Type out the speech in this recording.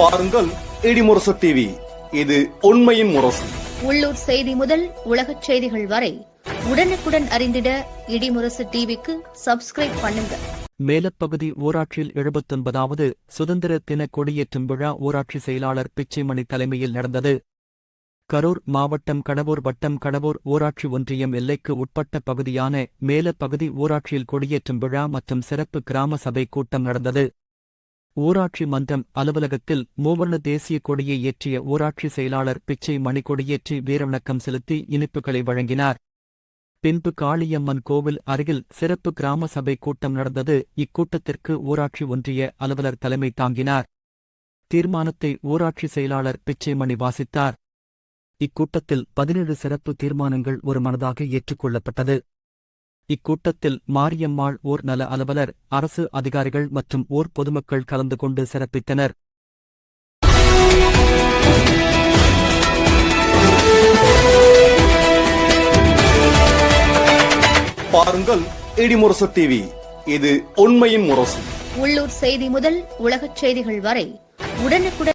பாருங்கள் இடிமுரசு டிவி இது உண்மையின் முரசு. உள்ளூர் செய்தி முதல் உலகச் செய்திகள் வரை உடனுக்குடன் அறிந்திட இடிமுரசு டிவிக்கு சப்ஸ்கிரைப் பண்ணுங்க. மேலப்பகுதி ஊராட்சியில் எழுபத்தொன்பதாவது சுதந்திர தின கொடியேற்றும் விழா ஊராட்சி செயலாளர் பிச்சைமணி தலைமையில் நடந்தது. கரூர் மாவட்டம் கடவூர் வட்டம் கடவூர் ஊராட்சி ஒன்றியம் எல்லைக்கு உட்பட்ட பகுதியான மேலப்பகுதி ஊராட்சியில் கொடியேற்றும் விழா மற்றும் சிறப்பு கிராம சபை கூட்டம் நடந்தது. ஊராட்சி மன்றம் அலுவலகத்தில் மூவர்ண தேசிய கொடியை ஏற்றிய ஊராட்சி செயலாளர் பிச்சை மணி கொடியேற்றி வீரவணக்கம் செலுத்தி இனிப்புகளை வழங்கினார். பின்பு காளியம்மன் கோவில் அருகில் சிறப்பு கிராம சபை கூட்டம் நடந்தது. இக்கூட்டத்திற்கு ஊராட்சி ஒன்றிய அலுவலர் தலைமை தாங்கினார். தீர்மானத்தை ஊராட்சி செயலாளர் பிச்சைமணி வாசித்தார். இக்கூட்டத்தில் பதினேழு சிறப்பு தீர்மானங்கள் ஒரு மனதாக ஏற்றுக்கொள்ளப்பட்டது இக்கூட்டத்தில் மாரியம்மாள் ஊர் நல அலுவலர் அரசு அதிகாரிகள் மற்றும் ஊர் பொதுமக்கள் கலந்து கொண்டு சிறப்பித்தனர். பாருங்கள் இடிமுரசு டிவி. இது உண்மையின் முரசு. உள்ளூர் செய்தி முதல் உலகச் செய்திகள் வரை உடனுக்குடன்